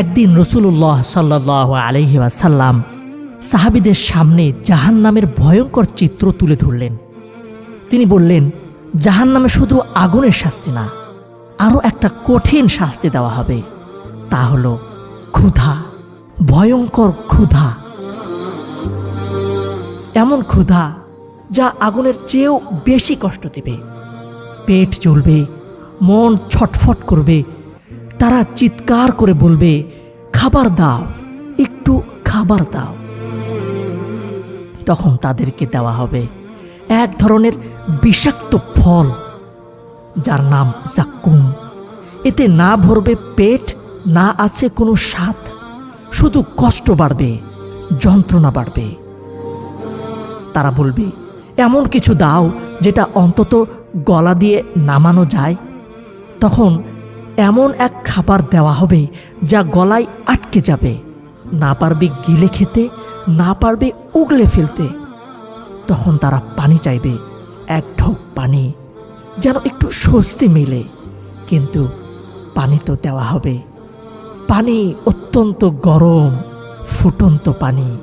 একদিন রসুল্লাহ সাল্লাহ আলহি আসাল্লাম সাহাবিদের সামনে জাহান নামের ভয়ঙ্কর চিত্র তুলে ধরলেন। তিনি বললেন জাহান নামে শুধু আগুনের শাস্তি না, আরও একটা কঠিন শাস্তি দেওয়া হবে। তা হল ক্ষুধা, ভয়ঙ্কর ক্ষুধা। এমন ক্ষুধা যা আগুনের চেয়েও বেশি কষ্ট দেবে। পেট জ্বলবে, মন ছটফট করবে তারা চিৎকার করে বলবে, খাবার দাও, একটু খাবার দাও। তখন তাদেরকে দেওয়া হবে এক ধরনের বিষাক্ত ফল, যার নাম জাক্কুম। এতে না ভরবে পেট, না আছে কোনো স্বাদ। শুধু কষ্ট বাড়বে, যন্ত্রণা বাড়বে। তারা বলবে, এমন কিছু দাও, যেটা অন্তত গলা দিয়ে নামানো যায়। তখন এমন এক খাবার দেওয়া হবে যা গলায় আটকে যাবে। না পারবে গিলে খেতে, না পারবে উগলে ফেলতে। তখন তারা পানি চাইবে, এক ঢোক পানি, যেন একটু স্বস্তি মেলে। কিন্তু পানি তো দেওয়া হবে। পানি অত্যন্ত গরম, ফুটন্ত পানি।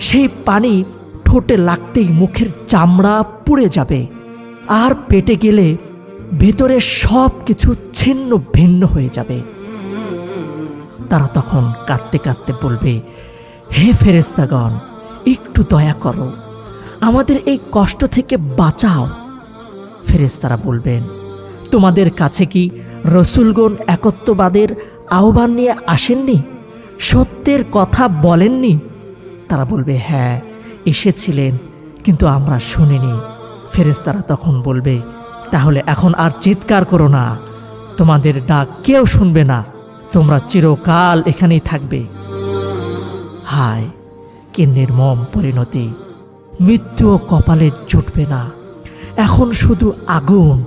সেই পানি ঠোঁটে লাগতেই মুখের চামড়া পুড়ে যাবে। আর পেটে গেলে ভেতরে সব কিছু ছিন্ন ভিন্ন হয়ে যাবে। তারা তখন কাঁদতে কাঁদতে বলবে, হে ফেরেস্তাগণ একটু দয়া করো। আমাদের এই কষ্ট থেকে বাঁচাও। ফেরেস্তারা বলবেন, তোমাদের কাছে কি রসুলগণ একত্ববাদের আহ্বান নিয়ে আসেননি? সত্যের কথা বলেননি? তারা বলবে হ্যাঁ এসেছিলেন, কিন্তু আমরা শুনিনি। ফেরেস্তারা তখন বলবে তাহলে এখন আর চিৎকার করো না। তোমাদের ডাক কেউ শুনবে না। তোমরা চিরকাল এখানেই থাকবে। হায়, কি নির্মম পরিণতি। মৃত্যুও কপালে জুটবে না। এখন শুধু আগুন,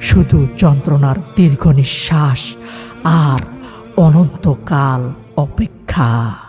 শুধু যন্ত্রণার দীর্ঘ নিঃশ্বাস আর অনন্তকাল অপেক্ষা।